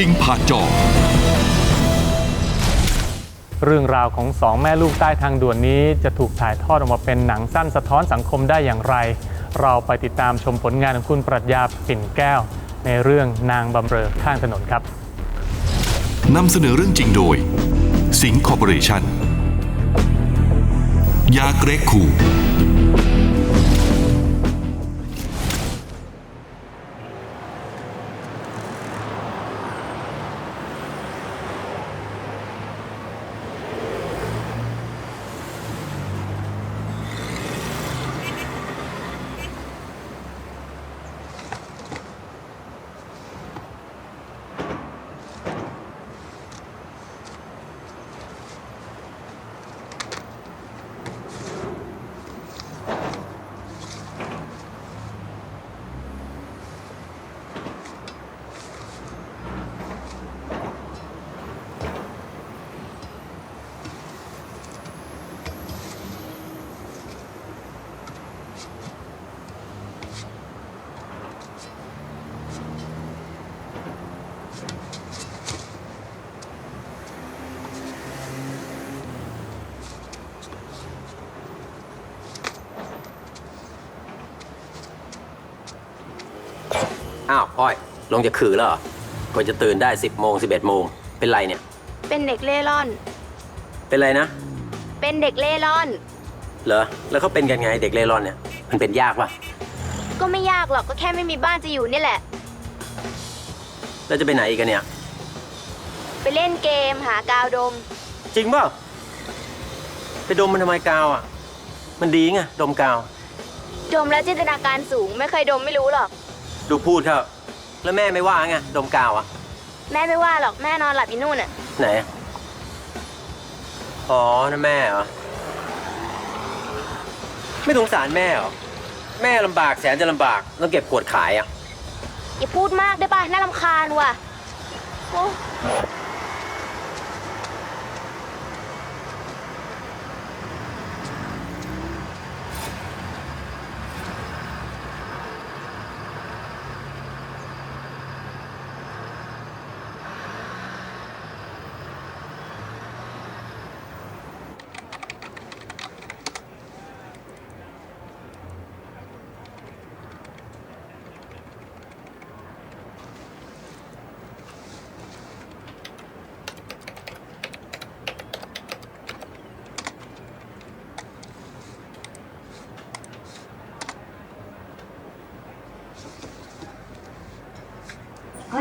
จริงผ่านจอ เรื่องราวของสองแม่ลูกใต้ทางด่วนนี้จะถูกถ่ายทอดออกมาเป็นหนังสั้นสะท้อนสังคมได้อย่างไร เราไปติดตามชมผลงานของคุณปรัชญาปิ่นแก้ว ในเรื่องนางบำเรอข้างถนนครับนำเสนอเรื่องจริงโดย สิงห์คอร์ปอเรชั่นยาเกรกคู อ้าวพ่อย ลงจะขือแล้วเหรอก่อนจะตื่นได้ 10โมง11โมง เป็นไรเนี่ย เป็นเด็กเล่ร่อน เป็นไรนะ เป็นเด็กเล่ร่อน เหรอ แล้วเขาเป็นกันไงเด็กเล่ร่อนเนี่ย มันเป็นยากปะก็ไม่ยากหรอกก็แค่ไม่มีบ้านจะอยู่นี่แหละ แล้วจะไปไหนอีกกันเนี่ย ไปเล่นเกมหากาวดม จริงเปล่าไปดมมันทำไมกาวอะ มันดีไงดมกาว ดมแล้วจินตนาการสูงไม่เคยดมไม่รู้หรอก ดูพูดเขาแล้วแม่ไม่ว่าไงดมกาวอะแม่ไม่ว่าหรอกแม่นอนหลับอยู่นู่นน่ะ ไหนอ๋อนั่นแม่เหรอไม่สงสารแม่เหรอแม่ลำบากแสนจะลำบากต้องเก็บขวดขายอะอย่าพูดมากได้ป่ะน่ารำคาญว่ะโอ้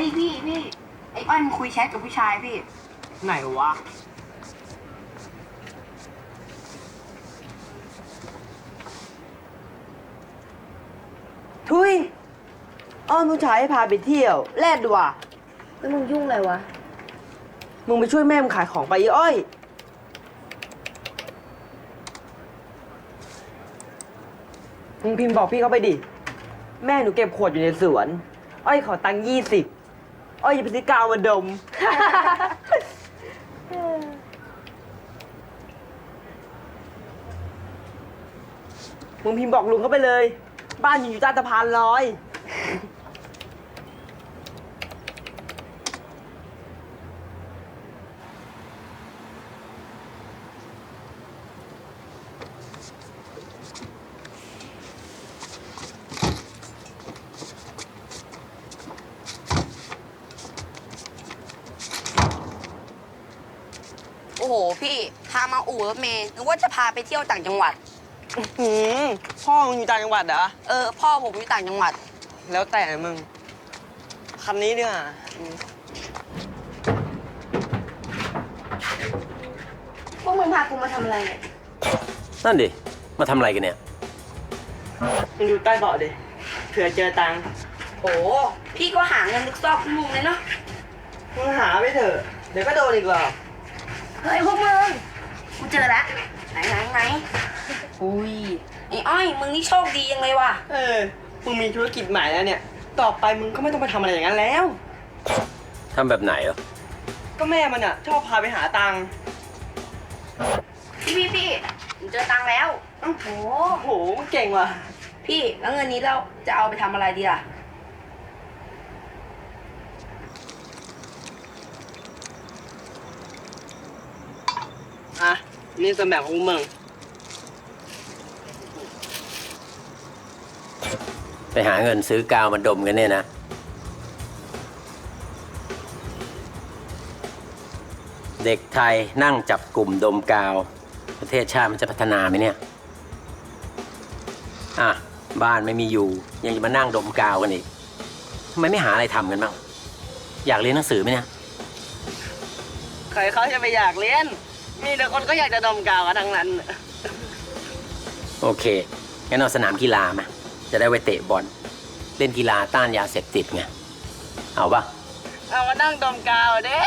ฮ้ยพี่พี่ไอ้อ้อนคุยแชทกับผู้ชายพี่ ไหนวะ ทุยอ้อนผู้ชายให้พาไปเที่ยวแลดว่ะแล้วมึงยุ่งอะไรวะ มึงไปช่วยแม่มึงขายของไปอีอ้อย มึงพิมพ์บอกพี่เขาไปดิ แม่หนูเก็บขวดอยู่ในสวน อ้อยขอตังค์ยี่สิบ อ้อย่าไปซื้อกาวมาดม มึงพิมพ์บอกลุงเขาไปเลย บ้านอยู่อยู่ใต้สะพานลอย โอ้โห พี่ พามาอู่รถเมย์นึกว่าจะพาไปเที่ยวต่างจังหวัด หืมพ่อมึงอยู่ต่างจังหวัดเหรอ เออ พ่อผมอยู่ต่างจังหวัด แล้วแต่มึง คันนี้ดีกว่าพวกมึงพากูมาทำอะไรเนี่ยนั่นดิ มาทำอะไรกันเนี่ย มึงดูใต้เบาะดิ เผื่อเจอตังค์โอ้พี่ก็หาเงินลึกซอกมุมเลยเนาะ มึงหาไปเถอะ เดี๋ยวก็โดนอีกหรอก เฮ้ยพวกมึง กูเจอแล้วไหนไหนไหนอุ้ยไอ้อ้อยมึงนี่โชคดียังเลยว่ะเออ มึงมีธุรกิจใหม่แล้วเนี่ย ต่อไปมึงก็ไม่ต้องไปทำอะไรอย่างนั้นแล้ว ทำแบบไหนเหรอก็แม่มันอะ ชอบพาไปหาตังค์ พี่พี่พี่ผมเจอตังค์แล้วโอ้โหโอ้โหมึงเก่งว่ะ พี่แล้วเงินนี้เราจะเอาไปทำอะไรดีล่ะ อะ นี่ส่วนแบ่งของมึงไปหาเงินซื้อกาวมาดมกันเนี่ยนะ เด็กไทยนั่งจับกลุ่มดมกาว ประเทศชาติมันจะพัฒนาไหมเนี่ย อะ บ้านไม่มีอยู่ ยังจะมานั่งดมกาวกันอีกทำไมไม่หาอะไรทำกันบ้าง อยากเรียนหนังสือไหมเนี่ย ใครเขาจะไปอยากเรียน มีแต่คนก็อยากจะดมกาวกันทั้งนั้น โอเค งั้นเอาสนามกีฬามา จะได้ไว้เตะบอล เล่นกีฬาต้านยาเสพติดไง เอาปะเอามานั่งดมกาวเด้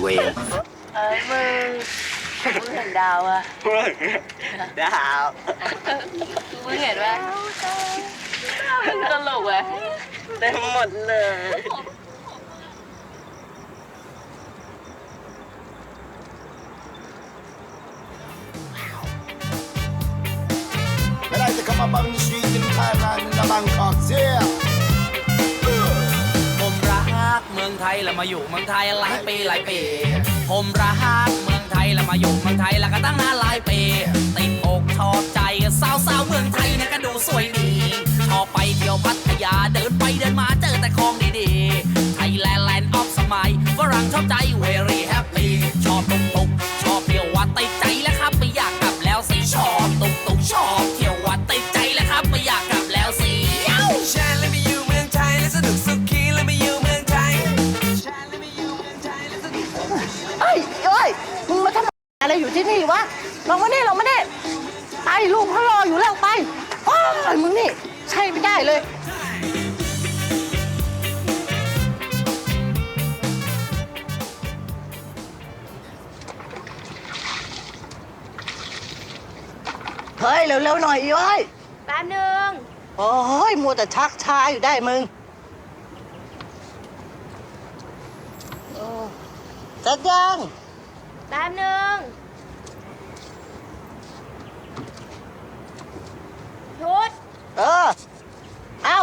เวรเอ้ยมึงมึงเห็นดาวอะดาวมึงเห็นไหมตลกอะเต็มหมดเลย Up on the street in Thailand in the Bangkok, yeah. ผมรักเมืองไทยแล้วมาอยู่เมืองไทยหลายปีหลายปี ผมรักเมืองไทยแล้วมาอยู่เมืองไทยแล้วก็ตั้งนานหลายปีติดอกชอบใจสาวสาวเมืองไทยเนี่ยก็ดูสวยดีชอบไปเที่ยวพัทยาเดินไปเดินมาเจอแต่ของดีๆไทยแลนด์แลนด์ออฟสมัยฝรั่งชอบใจ very happy ชอบตุกตุกชอบเที่ยววัดติดใจแล้วครับไม่อยากกลับแล้วสิชอบตุกตุกชอบเที่ยว อะไรอยู่ที่นี่วะลงมานี่ลงมานี่ไปลูกเขารออยู่แล้วไปโอ้ยมึงนี่ใช่ไม่ได้เลยเฮ้ยเร็วๆหน่อยอีอ้อยแป๊บนึง โอ้ยมัวแต่ชักช้าอยู่ได้มึงโอ้เสร็จยัง แป๊บนึงหยุด เออ เอา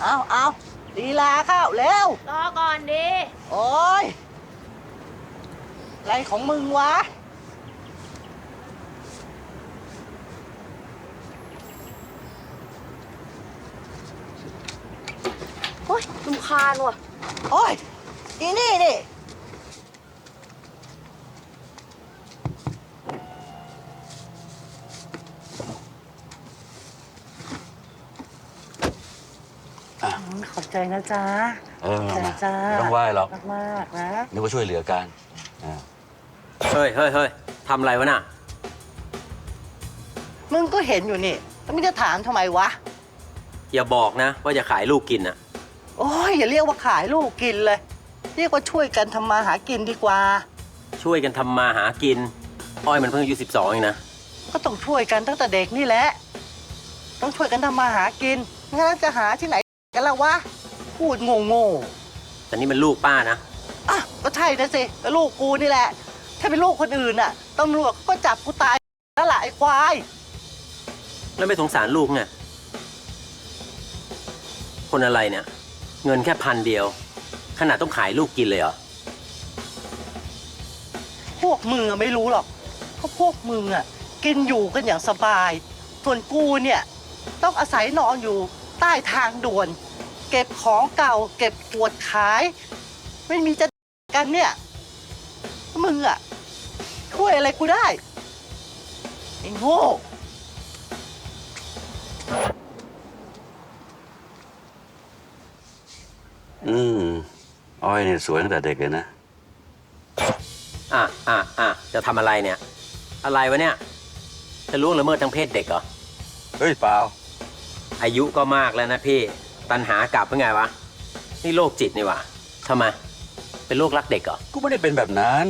เอาเอาลีลาเข้าเร็ว รอ อนดิ โอ้ยอะไรของมึงวะ โอ๊ยลำคาญว่ะ โอ้ยอีนี่นี่ ใจนะจ๊ะเออขอบใจมาจ้าไม่ต้องไหว้หรอก มากๆนะ นึกว่าช่วยเหลือกันอ่าเฮ้ยเฮ้ยเฮ้ยทำอะไรวะน่ะ มึงก็เห็นอยู่นี่แล้วมึงจะถามทำไมวะ อย่าบอกนะ ว่าจะขายลูกกินอะโอ้ยอย่าเรียกว่าขายลูกกินเลย เรียกว่าช่วยกันทำมาหากินดีกว่า ช่วยกันทำมาหากิน อ้อยมันเพิ่งอายุสิบสองเองนะ ก็ต้องช่วยกันตั้งแต่เด็กนี่แหละ ต้องช่วยกันทำมาหากินงั้นจะหาที่ไหนกันล่ะวะ พูดโง่โง่แต่นี่มันลูกป้านะ ๆอะก็ใช่นะสิแล้วลูกกูนี่แหละ ถ้าเป็นลูกคนอื่นน่ะตำรวจก็จับกูตายแล้วล่ะไอ้ควาย แล้วไม่สงสารลูกไงคนอะไรเนี่ย เงินแค่พันเดียว ขนาดต้องขายลูกกินเลยเหรอ พวกมึงอะไม่รู้หรอกเพราะพวกมึงอะกินอยู่กันอย่างสบาย ส่วนกูเนี่ย ต้องอาศัยนอนอยู่ใต้ทางด่วน เก็บของเก่า เก็บขวดขาย ไม่มีจะกันเนี่ยมึงอะช่วยอะไรกูได้ ไอ้โง่อืมอ้อยเนี่ยสวยตั้งแต่เด็กเลยนะ อะอะอะจะทำอะไรเนี่ย อะไรวะเนี่ย จะล่วงละเมิดทางเพศเด็กเหรอ เฮ้ยเปล่า อายุก็มากแล้วนะพี่ ตันหากลับเป็นไงวะ นี่โรคจิตนี่หวะทำไม เป็นโรครักเด็กเหรอ กูไม่ได้เป็นแบบนั้น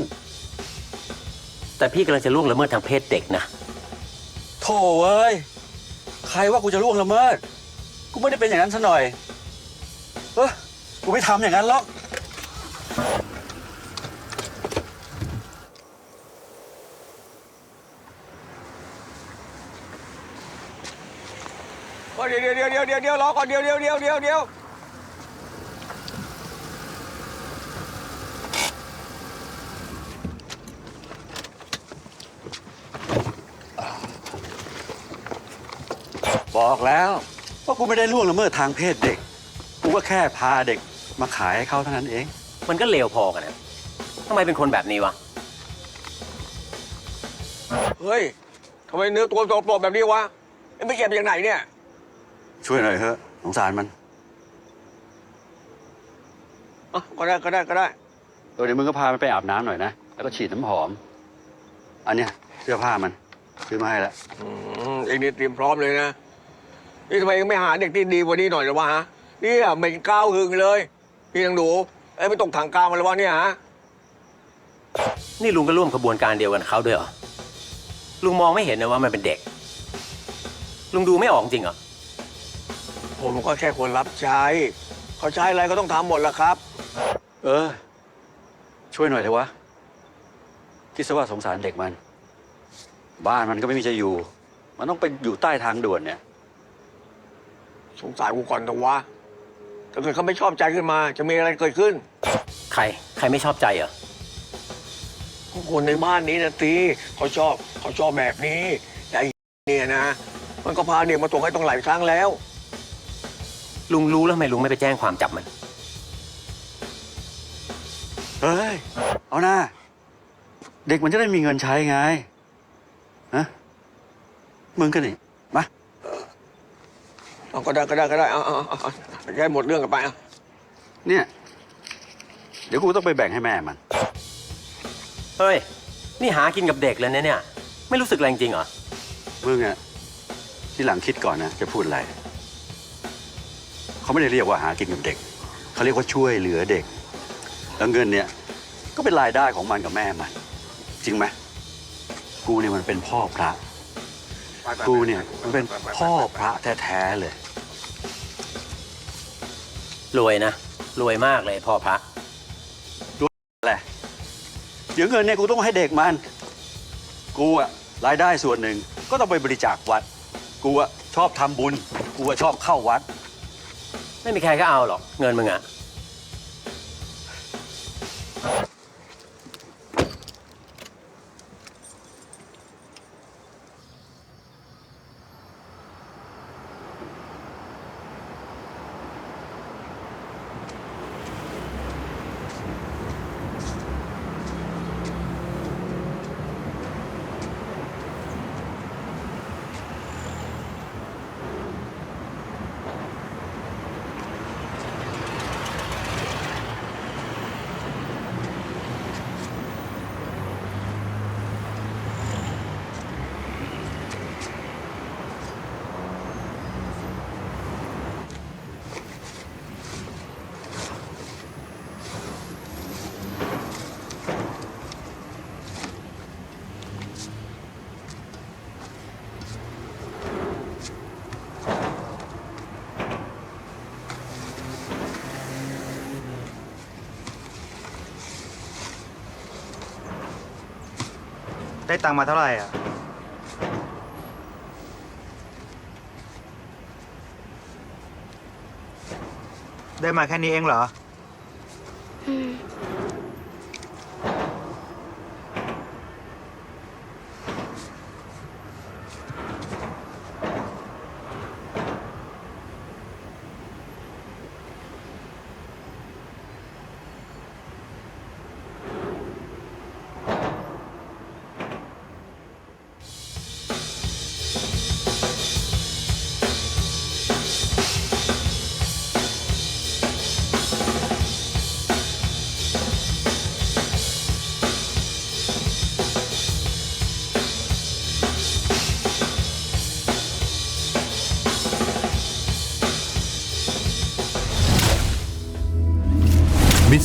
แต่พี่กำลังจะล่วงละเมิดทางเพศเด็กนะโธ่เว้ย ใครรว่ากูจะล่วงละเมิด กูไม่ได้เป็นอย่างนั้นซะหน่อย เออกูไม่ทำอย่างนั้นหรอก ดี๋ยวเดี๋ยวเดี๋ยวเดี๋ยวเดี๋ยวเดียวรอก่อนเดี๋ยวเดี๋ยวเดี๋ยวเดี๋ยวเดี๋ยวบอกแล้วว่ากูไม่ได้ล่วงละเมิดทางเพศเด็ก กูก็แค่พาเด็กมาขายให้เขาเท่านั้นเอง มันก็เลวพอกันนะทำไมเป็นคนแบบนี้วะ เฮ้ยทำไมเนื้อตัวโปรกแบบนี้วะเอ็งไปเก็บจากไหนเนี่ย ช่วยหน่อยเถอะสงสารมันอะก็ได้ก็ได้ก็ได้เออเดี๋ยวมึงก็พามันไปอาบน้ำหน่อยนะ แล้วก็ฉีดน้ำหอม อันเนี้ยเสื้อผ้ามัน ซื้อมาให้แล้ว อืมเอ็งนี่เตรียมพร้อมเลยนะ นี่ทำไมเอ็งไม่หาเด็กที่ดีกว่านี้หน่อยหรอวะฮะเนี่ยเหม็นก้าวหึงเลย พี่นังดูเอ้ยไม่ตกถังกาวมาแล้ววะเนี่ยฮะ นี่ลุงก็ร่วมขบวนการเดียวกันกับเขาด้วยเหรอ ลุงมองไม่เห็นนะว่ามันเป็นเด็ก ลุงดูไม่ออกจริงเหรอ ผมก็แค่คนรับใช้ เขาใช้อะไรก็ต้องทำหมดแหละครับ เออ ช่วยหน่อยเถอะวะ คิดซะว่าสงสารเด็กมัน บ้านมันก็ไม่มีจะอยู่ มันต้องไปอยู่ใต้ทางด่วนเนี่ย สงสารกูก่อนแต่วะถ้าเกิดเขาไม่ชอบใจขึ้นมา จะมีอะไรเกิดขึ้น ใคร ใครไม่ชอบใจเหรอ คนในบ้านนี้นะตีเขาชอบเขาชอบแบบนี้แต่ไอ้เนี่ยนะ มันก็พาเด็กมาส่งให้ต้องหลายครั้งแล้ว ลุงรู้แล้วทำไมลุงไม่ไปแจ้งความจับมัน เฮ้ย เอาหน้า เด็กมันจะได้มีเงินใช้ไงฮะมึงกันนี่มาเอาก็ได้ก็ได้ก็ได้เอาเอาเอาเอาแค่หมดเรื่องกันไปเอาเนี่ย เดี๋ยวกูต้องไปแบ่งให้แม่มัน เฮ้ย นี่หากินกับเด็กเลยนะเนี่ย ไม่รู้สึกอะไรจริงเหรอ มึงอะที่หลังคิดก่อนนะ จะพูดอะไร เขาไม่ได้เรียกว่าหากินกับเด็ก เขาเรียกว่าช่วยเหลือเด็ก แล้วเงินเนี่ยก็เป็นรายได้ของมันกับแม่มัน จริงไหมกูเนี่ยมันเป็นพ่อพระ กูเนี่ยมันเป็นพ่อพระแท้ๆเลย รวยนะ รวยมากเลยพ่อพระอะไรเดี๋ยวเงินเนี่ยกูต้องให้เด็กมัน กูอะรายได้ส่วนหนึ่งก็ต้องไปบริจาควัด กูอะชอบทำบุญ กูอะชอบเข้าวัด ไม่มีใครก็เอาหรอก เงินมึงอะ ได้ตังค์มาเท่าไหร่อะ ได้มาแค่นี้เองเหรอ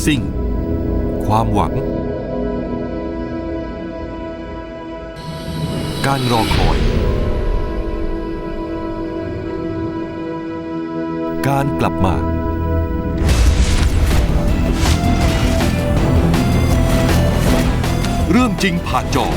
ซิ่ง ความหวัง การรอคอย การกลับมาเรื่องจริงผ่านจอ